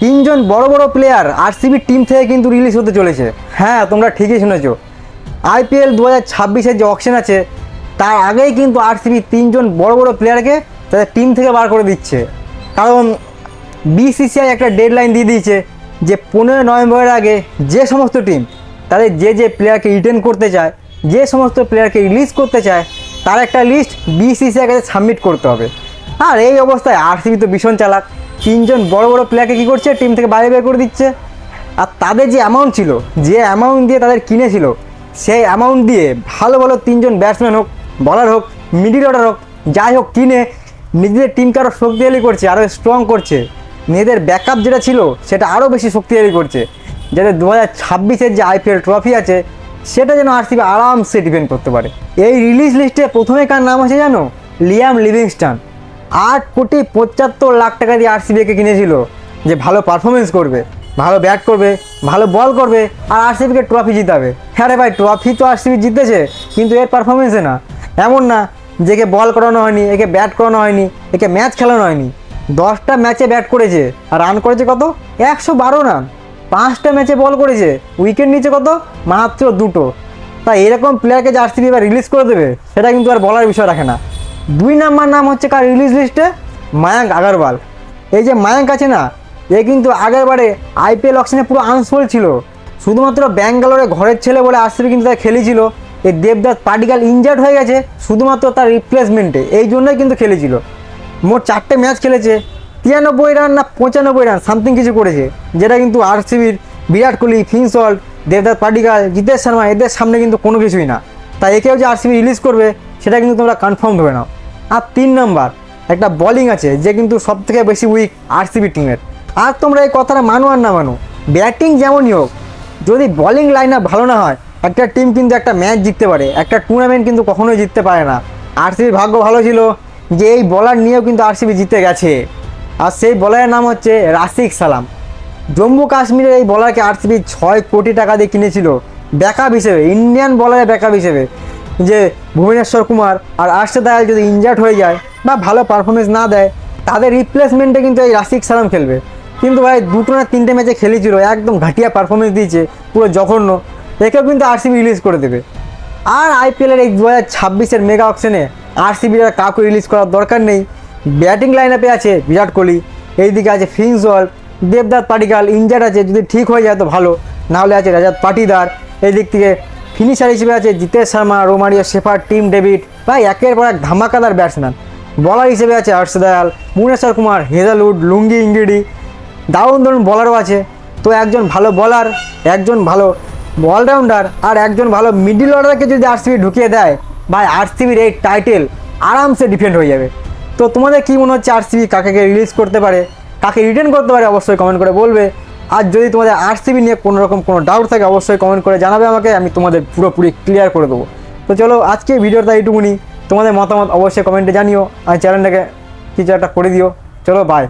তিনজন বড় বড় প্লেয়ার আরসিবি টিম থেকে কিন্তু রিলিজ হতে চলেছে। হ্যাঁ তোমরা ঠিকই শুনেছো। আইপিএল দু হাজার ছাব্বিশের যে অকশন আছে, তার আগেই কিন্তু আরসিবি তিনজন বড় বড় প্লেয়ারকে তাদের টিম থেকে বার করে দিচ্ছে। কারণ বিসিসিআই একটা ডেডলাইন দিয়ে দিয়েছে যে পনেরো নভেম্বরের আগে যে সমস্ত টিম তাদের যে যে প্লেয়ারকে রিটেন করতে চায়, যে সমস্ত প্লেয়ারকে রিলিজ করতে চায়, তার একটা লিস্ট বিসিসিআই কাছে সাবমিট করতে হবে। আর এই অবস্থায় আরসিবি তো ভীষণ চালাক। তিনজন বড় বড় প্লেয়ারকে কী করছে? টিম থেকে বাইরে বের করে দিচ্ছে। আর তাদের যে অ্যামাউন্ট ছিল, যে অ্যামাউন্ট দিয়ে তাদের কিনেছিল, সেই অ্যামাউন্ট দিয়ে ভালো ভালো তিনজন ব্যাটসম্যান হোক বলার হোক মিডিল অর্ডার হোক, যাই হোক কিনে, নিজেদের টিমকে আরও শক্তিশালী করছে আরও স্ট্রং করছে। নিজেদের ব্যাকআপ যেটা ছিল, সেটা আরও বেশি শক্তিশালী করছে। যাতে দু হাজার ছাব্বিশের যে আইপিএল ট্রফি আছে, সেটা যেন আরসিবি আরামসে ডিপেন্ড করতে পারে। এই রিলিজ লিস্টে প্রথমে কার নাম আছে জানো? Liam Livingstone. আট কোটি পঁচাত্তর লাখ টাকা দিয়ে আরসিবিকে কিনেছিল, যে ভালো পারফরমেন্স করবে, ভালো ব্যাট করবে, ভালো বল করবে, আর আরসিবিকে ট্রফি জিতাবে। হ্যাঁ রে ভাই ট্রফি তো আরসিবি জিতেছে, কিন্তু এর পারফরমেন্সে না। এমন না যে একে বল করানো হয়নি, একে ব্যাট করানো হয়নি, একে ম্যাচ খেলানো হয়নি। দশটা ম্যাচে ব্যাট করেছে, আর রান করেছে কত? একশো বারো রান পাঁচটা ম্যাচে বল করেছে উইকেট নিচে কত? মাত্র দুটো। তা এরকম প্লেয়ারকে যে আরসিবি এবার রিলিজ করে দেবে, সেটা কিন্তু আর বলার বিষয় রাখে না। দুই নাম্বার নাম হচ্ছে কার রিলিজ লিস্টে মায়াঙ্ক আগারওয়াল। এই যে মায়াঙ্ক আছে না, এ কিন্তু আগের বারে আইপিএল অকশনে পুরো আনসোল ছিল। শুধুমাত্র ব্যাঙ্গালোরে ঘরের ছেলে বলে আরসিবি কিন্তু তার খেলেছিল। এই দেবদাস পার্টিকাল ইনজার্ড হয়ে গেছে, শুধুমাত্র তার রিপ্লেসমেন্টে এই জন্যই কিন্তু খেলেছিল। মোট চারটে ম্যাচ খেলেছে। তিরানব্বই রান না পঁচানব্বই রান সামথিং কিছু করেছে। যেটা কিন্তু আরসিবির বিরাট কোহলি ফিনসল্ট দেবদাস পাটিকাল জিতেশ শর্মা, এদের সামনে কিন্তু কোনো কিছুই না। তাই একেও যে আরসিবি রিলিজ করবে সেটা কিন্তু তোমরা কনফার্ম ধরে নাও। আর তিন নম্বর একটা বোলিং আছে যে কিন্তু সব থেকে বেশি উইক আরসিবি টিমের আর তোমরা এই কথাটা মানো আর না মানো ব্যাটিং যেমনই হোক, যদি বোলিং লাইন আপ ভালো না হয়, একটা টিম কিন্তু একটা ম্যাচ জিততে পারে, একটা টুর্নামেন্ট কিন্তু কখনোই জিততে পারে না। আরসিবির ভাগ্য ভালো ছিল যে এই বলার নিয়েও কিন্তু আরসিবি জিতে গেছে। আর সেই বলারের নাম হচ্ছে রাসিক সালাম। জম্মু কাশ্মীরের এই বলারকে আরসিবি ছয় কোটি টাকা দিয়ে কিনেছিল। ব্যাকআপ হিসেবে ইন্ডিয়ান বলারের ব্যাকআপ হিসেবে। যে ভুবনেশ্বর কুমার আর আর্শে দয়াল যদি ইনজার্ড হয়ে যায় বা ভালো পারফরমেন্স না দেয়, তাদের রিপ্লেসমেন্টে কিন্তু এই রাসিক সালাম খেলবে। কিন্তু ভাই, দুটো না তিনটে ম্যাচে খেলেছিল, একদম ঘাটিয়া পারফরমেন্স দিয়েছে, পুরো জঘন্য। একেও কিন্তু আরসিবি রিলিজ করে দেবে। আর আইপিএলের এই দু হাজার ছাব্বিশের মেগা অপশনে আরসিবির আর কাউকে রিলিজ করার দরকার নেই। ব্যাটিং লাইন আপে আছে বিরাট কোহলি, এইদিকে আছে ফিনসল দেবদাস পাটিকাল ইঞ্জার্ড আছে, যদি ঠিক হয়ে যায় তো ভালো। নাহলে আছে রাজাত পাটিদার এই দিক থেকে ফিনিশার হিসেবে আছে Jitesh Sharma, Romario Shepherd Tim David ভাই একের পর এক ধামাকাদার ব্যাটসম্যান বলার হিসেবে আছে হর্ষ দয়াল ভুবনেশ্বর কুমার, হেজালউড, লুঙ্গি ইঙ্গিডি দারুণ দারুণ বলারও আছে। তো একজন ভালো বলার একজন ভালো অলরাউন্ডার আর একজন ভালো মিডিল অর্ডারকে যদি আরসিবি ঢুকিয়ে দেয়, ভাই আরসিবির এই টাইটেল আরামসে ডিফেন্ড হয়ে যাবে। তো তোমাদের কী মনে হচ্ছে আরসিবি কাকে রিলিজ করতে পারে? কাকে রিটার্ন করতে পারে? অবশ্যই কমেন্ট করে বলবে। আর যদি তোমাদের আরসিবি নিয়ে কোনো রকম কোনো ডাউট থাকে, অবশ্যই কমেন্ট করে জানাবে আমাকে, আমি তোমাদের পুরোপুরি ক্লিয়ার করে দেবো। তো চলো, আজকে ভিডিওটা এইটুকুনি। তোমাদের মতামত অবশ্যই কমেন্টে জানিও, আর চ্যানেলটাকে কিছু একটা করে দিও। চলো বাই